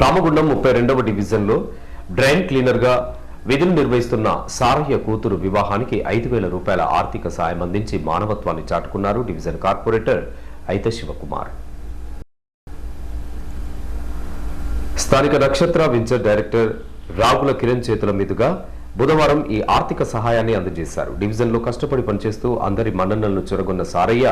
రామగుండం ముప్పై రెండవ డివిజన్లో డ్రైన్ క్లీనర్గా విధులు నిర్వహిస్తున్న సారయ్య కూతురు వివాహానికి ఐదు వేల రూపాయల ఆర్థిక సాయం అందించి మానవత్వాన్ని చాటుకున్నారు డివిజన్ కార్పొరేటర్ అయితే శివకుమార్. స్థానిక నక్షత్ర వెంచర్ డైరెక్టర్ రాగుల కిరణ్ చేతుల మీదుగా బుధవారం ఈ ఆర్థిక సహాయాన్ని అందజేశారు. డివిజన్లో కష్టపడి పనిచేస్తూ అందరి మన్ననలను చొరగొన్న సారయ్య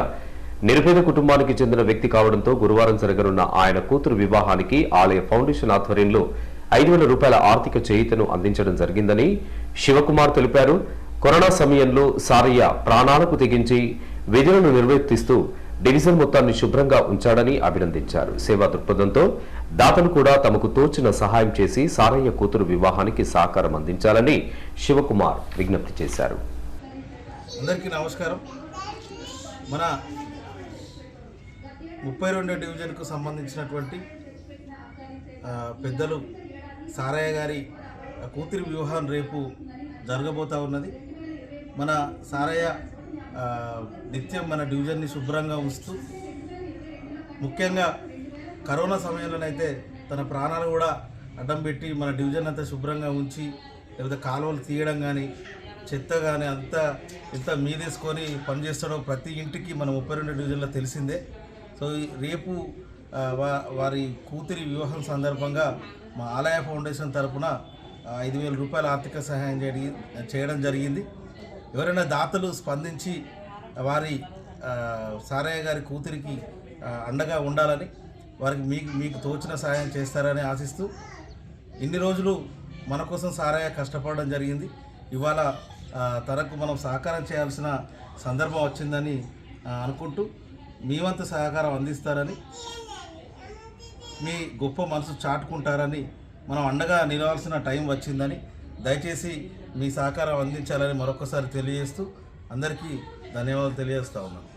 నిరుపేద కుటుంబానికి చెందిన వ్యక్తి కావడంతో గురువారం జరగనున్న ఆయన కూతురు వివాహానికి ఆలయ ఫౌండేషన్ ఆధ్వర్యంలో ఐదు వేల రూపాయల ఆర్థిక చేయితను అందించడం జరిగిందని శివకుమార్ తెలిపారు. కరోనా సమయంలో సారయ్య ప్రాణాలకు తెగించి విధులను నిర్వర్తిస్తూ డివిజన్ మొత్తాన్ని శుభ్రంగా ఉంచాడని అభినందించారు. సేవా దృక్పథంతో దాతలు కూడా తమకు తోచిన సహాయం చేసి సారయ్య కూతురు వివాహానికి సహకారం అందించాలని శివకుమార్ విజ్ఞప్తి చేశారు. అందరికీ నమస్కారం. మన ముప్పై రెండో డివిజన్కు సంబంధించినటువంటి పెద్దలు సారయ్య గారి కూతురి వివాహం రేపు జరగబోతూ ఉన్నది. మన సారయ్య నిత్యం మన డివిజన్ని శుభ్రంగా ఉంచుతూ ముఖ్యంగా కరోనా సమయంలోనైతే తన ప్రాణాలు కూడా అడ్డం పెట్టి మన డివిజన్ అంతా శుభ్రంగా ఉంచి లేకపోతే కాలువలు తీయడం కానీ చెత్త కానీ అంతా ఎంత మీదేసుకొని పనిచేస్తాడో ప్రతి ఇంటికి మన ముప్పై రెండు డివిజన్లో తెలిసిందే. సో రేపు వా- వారి కూతురి వివాహం సందర్భంగా మా ఆలయ ఫౌండేషన్ తరపున ఐదు వేల రూపాయల ఆర్థిక సహాయం చేయడం జరిగింది. ఎవరైనా దాతలు స్పందించి వారి సారయ్య గారి కూతురికి అండగా ఉండాలని వారికి మీకు మీకు తోచిన సహాయం చేస్తారని ఆశిస్తూ ఇన్ని రోజులు మన కోసం సారయ్య కష్టపడడం జరిగింది. ఇవాళ తనకు మనం సహకారం చేయాల్సిన సందర్భం వచ్చిందని అనుకుంటూ మీ వంతు సహకారం అందిస్తారని మీ గొప్ప మనసు చాటుకుంటారని మనం అండగా నిలవాల్సిన టైం వచ్చిందని దయచేసి మీ సహకారం అందించాలని మరొకసారి తెలియజేస్తూ అందరికీ ధన్యవాదాలు తెలియజేస్తా ఉన్నాను.